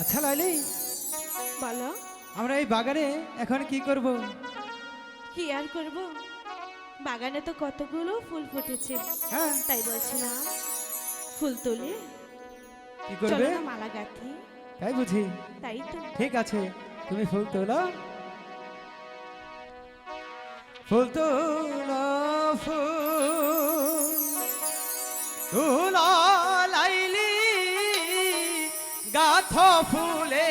আচ্ছা লাইলি। বলো। আমরা এই বাগানে এখন কি করব? কি আর করব? বাগানে তো কতগুলো ফুল ফুটেছে। হ্যাঁ। তাই বলছিলাম ফুল তুলে। কি চলো করবে না মালা গাঁথি। তাই বুঝি। তাই তো। ঠিক আছে তুমি ফুল তোলো। ফুল তোলো ফুল ফুলে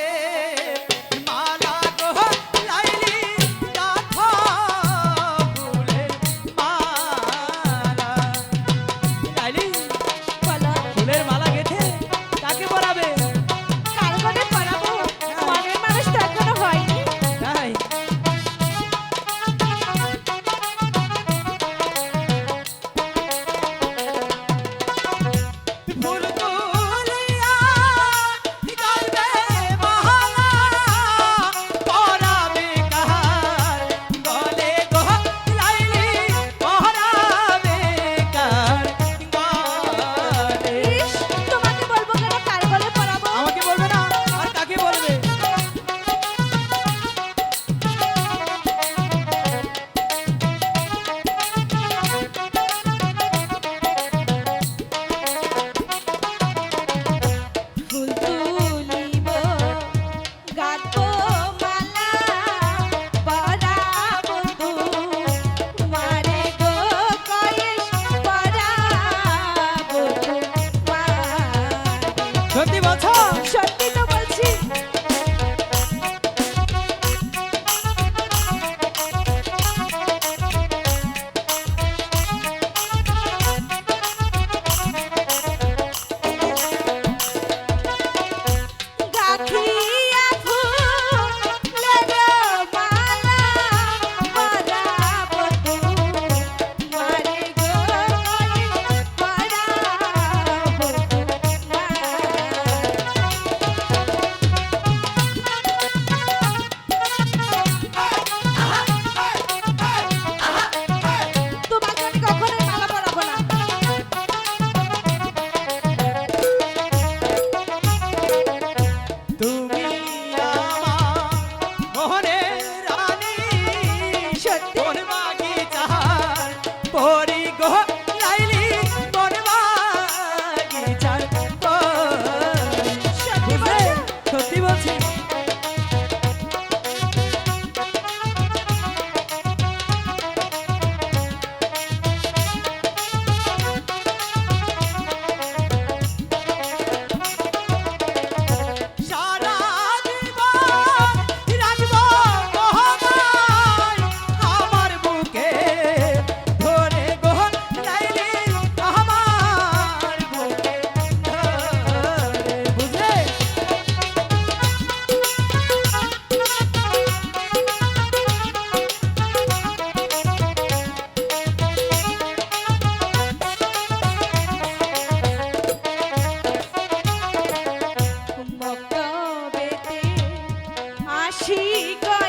কি